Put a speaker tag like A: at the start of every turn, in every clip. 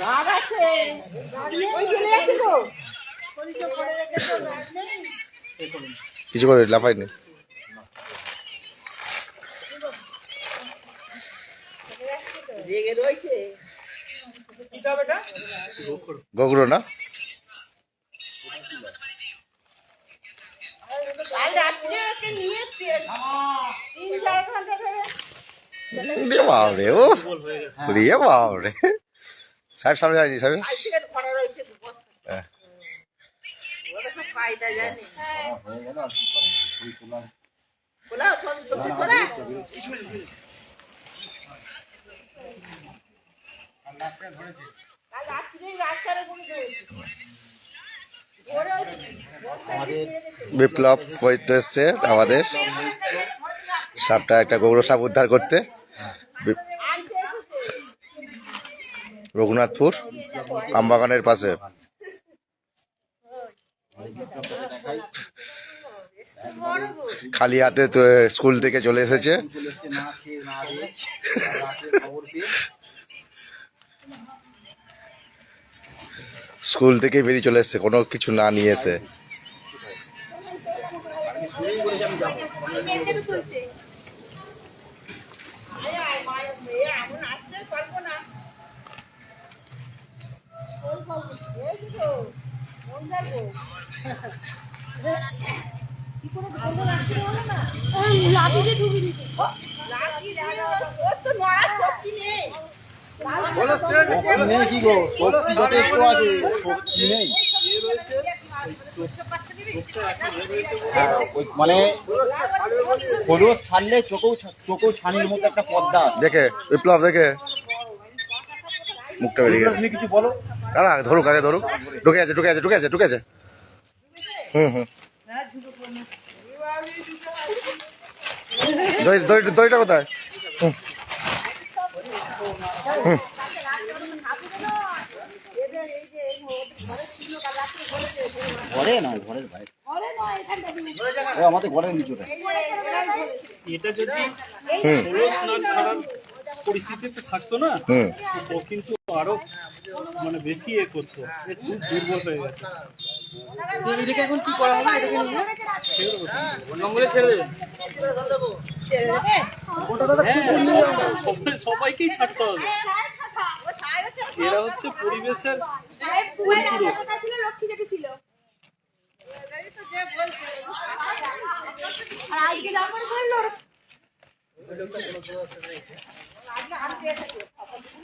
A: রাগ আছে।
B: কিছু করে লাফাইনি
A: রয়েছে
B: না? রে বাবরে ও রে বাবরে সাহেব সামনে যায়নি সাহেব হ্যাঁ।
A: ওই
B: বিপ্লব করতে এসছে আমাদের। সাপটা একটা গৌর সাপ উদ্ধার করতে। রঘুনাথপুর আমবাগানের পাশে। খালি হাতে তো স্কুল থেকে চলে এসেছে। স্কুল থেকে বেরিয়ে চলে এসেছে কোনো কিছু না নিয়ে এসে
C: আমি শুনেই বলেছি আমি যাব
A: আয় আয় মায়ের মেয়ে এমন আসতে পারব না কোন খবর? এই তো, কোন যাব?
D: লাঠিতে ঢুকে দিতে
A: লাঠি ডালো, ওর তো নড়ার শক্তি নেই।
C: কি গো শক্তি যথেষ্ট আছে শক্তি নেই মানে খোলস ছাড়লে চোখেও চোখেও ছানির মতো একটা পদ্মা আছে
B: দেখে বিপ্লব দেখে মুখটা বেরিয়ে গেছে
C: তুমি কিছু বলো
B: না ধরুক আগে ধরুক। ঢুকে আছে ঢুকে আছে ঢুকে আছে ঢুকে আছে। হুম হুম। দই দই- দইটা কোথায়? হুম। হুম।
C: ঘরে না ঘরের বাইরে। ও আমাদের ঘরের নিচুটা।
E: এটা যদি
B: হুম।
E: খোলস না ছাড়ার পরিস্থিতিতে থাকতো না ও কিন্তু আরও মানে বেশি এ করতো। খুব দুর্বল হয়ে গেছে।
F: এখন কি করা হবে? এটাকে নিয়ে? জঙ্গলে ছেড়ে দেবে?
E: হ্যাঁ সবাই সবাইকেই ছাড়তে হবে। এরা হচ্ছে পরিবেশের
D: আজকে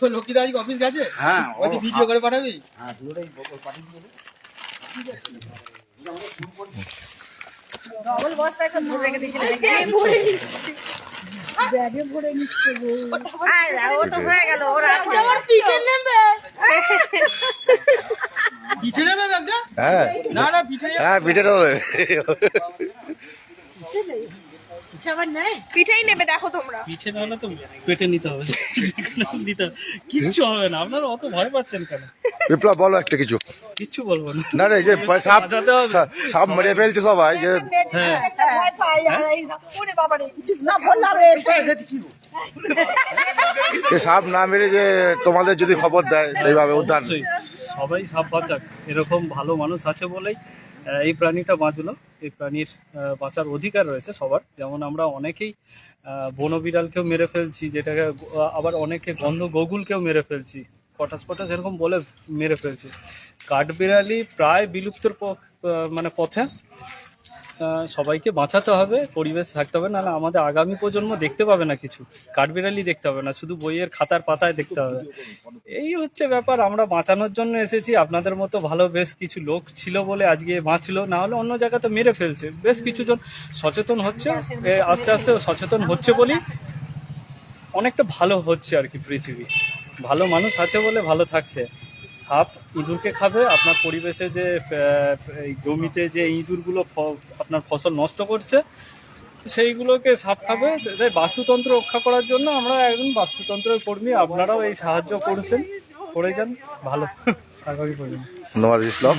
B: তো
F: লক্ষ্মীদা আজকে অফিস গেছে?
C: হ্যাঁ ও
F: বলছি ভিডিও করে পাঠাবি?
C: হ্যাঁ ভিডিওটাই পাঠিয়ে দিবি
A: ডবল বস্তা একটা ধরে রেখে দিয়েছিল আয়, ও তো হয়ে গেল ওরা
D: আমার পিছনে নেবে।
F: পিঠে নেবে ব্যাগটা
B: হ্যাঁ।
F: না না পিঠে
B: হ্যাঁ পিঠেটা হবে
D: পিঠেই নেবে দেখো তোমরা।
E: পিছে না হলে তো পেটে নিতে হবে। নিতে কিচ্ছু হবে না। আপনারা অত ভয় পাচ্ছেন কেন?
B: বিপ্লব বলো একটা কিছু।
E: কিচ্ছু বলব না।
B: না রে যে সাপ সাপ মেরে ফেলছে সবাই যে
E: হ্যাঁ।
A: ভয় পাই আর এই ওরে বাবা রে কিছু না বললাম। রে
B: যে সাপ না মেরে যে তোমাদের যদি খবর দেয় সেইভাবে উদ্ধার।
E: সবাই সাপ বাঁচাক। এরকম ভালো মানুষ আছে বলেই এই প্রাণীটা বাঁচলো। এই প্রাণীর বাঁচার অধিকার রয়েছে সবার। যেমন আমরা অনেকেই বনবিড়ালকেও মেরে ফেলছি, যেটাকে আবার অনেকে গন্ধ গগুলকেও মেরে ফেলছি। পটাশ পটাশ এরকম বলে মেরে ফেলছি। কাঠবিড়ালি প্রায় বিলুপ্তর মানে পথে। সবাইকে বাঁচাতে হবে, পরিবেশ থাকতে হবে, নাহলে আমাদের আগামী প্রজন্ম দেখতে পাবে না কিছু। কাঠবিড়ালি দেখতে হবে না, শুধু বইয়ের খাতার পাতায় দেখতে হবে। এই হচ্ছে ব্যাপার, আমরা বাঁচানোর জন্য এসেছি, আপনাদের মতো ভালো বেশ কিছু লোক ছিল বলে আজকে বাঁচলো না হলে অন্য জায়গাতে মেরে ফেলছে। বেশ কিছুজন সচেতন হচ্ছে আস্তে আস্তে সচেতন হচ্ছে বলেই অনেকটা ভালো হচ্ছে আর কি পৃথিবী। ভালো মানুষ আছে বলে ভালো থাকছে। সাপ ইঁদুরকে খাবে আপনার পরিবেশে যে জমিতে যে ইঁদুরগুলো ফ- আপনার ফসল নষ্ট করছে সেইগুলোকে সাপ খাবে। তাই বাস্তুতন্ত্র রক্ষা করার জন্য আমরা একজন বাস্তুতন্ত্রের কর্মী আপনারাও এই সাহায্য করছেন। করে যান ভালো। আগামী পর্যন্ত
B: ধন্যবাদ বিপ্লব।